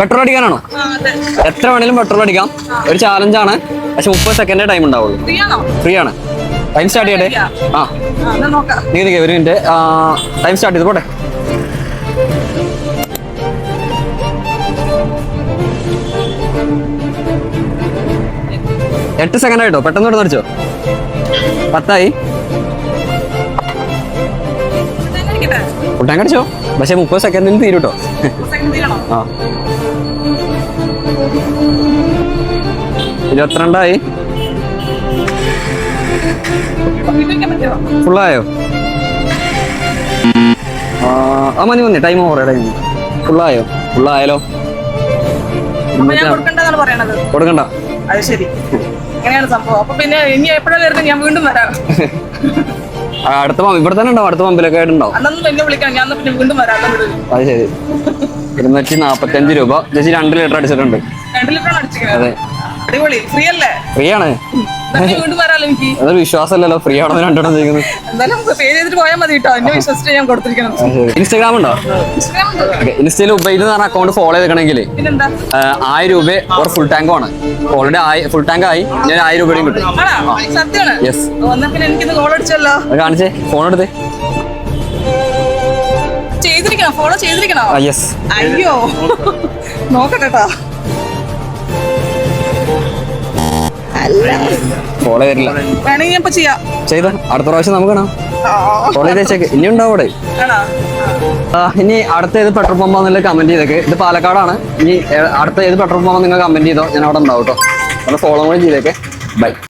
Petrol അടിക്കാനാണോ? എത്ര വേണേലും petrol അടിക്കാം. ഒരു ചാലഞ്ച് ആണ്. പക്ഷെ മുപ്പത് സെക്കൻഡേ ടൈം ഉണ്ടാവുള്ളൂ. ഫ്രീ ആണ് ടൈം സ്റ്റാർട്ട് ചെയ്യട്ടെ? ആ. നീ നിൽക്കുക ഒരു മിനിറ്റ് ടൈം സ്റ്റാർട്ട് ചെയ്ത് പോട്ടെ. എട്ട് സെക്കൻഡ് ആയിട്ടോ? പെട്ടെന്ന് ഇവിടെ അടിച്ചോ? പത്തായി. ഇരിക്കട്ടെ. കടിച്ചോ പക്ഷെ മുപ്പത് സെക്കൻഡിൽ തീരൂട്ടോ. ആ. ഇരുപത്തിരണ്ടായി? ഫുള്ളായോ ആ മതി മതി ടൈം ഓവർ ടൈം ഫുള്ളായോ ഫുള്ളായാലോ കൊടുക്കണ്ട. അത് ശരി. അങ്ങനെയാണ് സംഭവം. അപ്പൊ പിന്നെ ഇനി എപ്പോഴാണ് വരുന്നത്? ഞാൻ വീണ്ടും വരാം. അടുത്ത പമ്പ് ഇവിടെ തന്നെ ഉണ്ടാവും അടുത്ത പമ്പിലൊക്കെ ആയിട്ടുണ്ടാവും. അത് ശരി. ഇരുന്നൂറ്റി നാപ്പത്തഞ്ച് രൂപ. ചേച്ചി രണ്ട് ലിറ്റർ അടിച്ചിട്ടുണ്ട്. അതെ. അടിപൊളി. ഫ്രീ അല്ലേ? ഫ്രീ ആണ് അതൊരു വിശ്വാസമല്ലല്ലോ. ഫ്രീ ആണെന്ന് രണ്ടെണ്ണം ചെയ്യുന്നത്. എന്തായാലും പേ ചെയ്തിട്ട് പോയാൽ മതി കേട്ടോ എന്നെ വിശ്വസിച്ച് ഞാൻ കൊടുത്തിരിക്കണം. ഇൻസ്റ്റാഗ്രാം ഉണ്ടോ? ഇൻസ്റ്റയിൽ ഉബൈദ് എന്ന് പറഞ്ഞ അക്കൗണ്ട് ഫോളോ ചെയ്തിക്കണമെങ്കിൽ ആയിരം രൂപ ഒരു ഫുൾ ടാങ്ക് ആണ്. ഓൾറെഡി ഫുൾ ടാങ്ക് ആയി. ഞാൻ ആയിരം രൂപയും കിട്ടും. അത് കാണിച്ചേ. ഫോൺ എടുത്തേ. ചെയ്തിരിക്കണം. ഫോളോ ചെയ്തിരിക്കണോ? അയ്യോ. നോക്കട്ടെ ഫോളോ ചെയ്തില്ല വേണമെങ്കിൽ ഞാൻ ചെയ്യാം. ചെയ്ത. അടുത്ത പ്രാവശ്യം നമുക്ക് കാണാം. ഫോളോ ചെയ്ത് വെച്ചേക്ക്. ഇനി ഉണ്ടാവും അവിടെ? ഇനി അടുത്ത ഏത് പെട്രോൾ പമ്പാന്നുള്ള കമന്റ് ചെയ്തേക്ക്. ഇത് പാലക്കാടാണ്. ഇനി അടുത്ത ഏത് പെട്രോൾ പമ്പ് നിങ്ങൾ കമന്റ് ചെയ്തോ. ഞാൻ അവിടെ ഉണ്ടാവും കേട്ടോ ഫോളോ കൂടെ ചെയ്തേക്കെ. ബൈ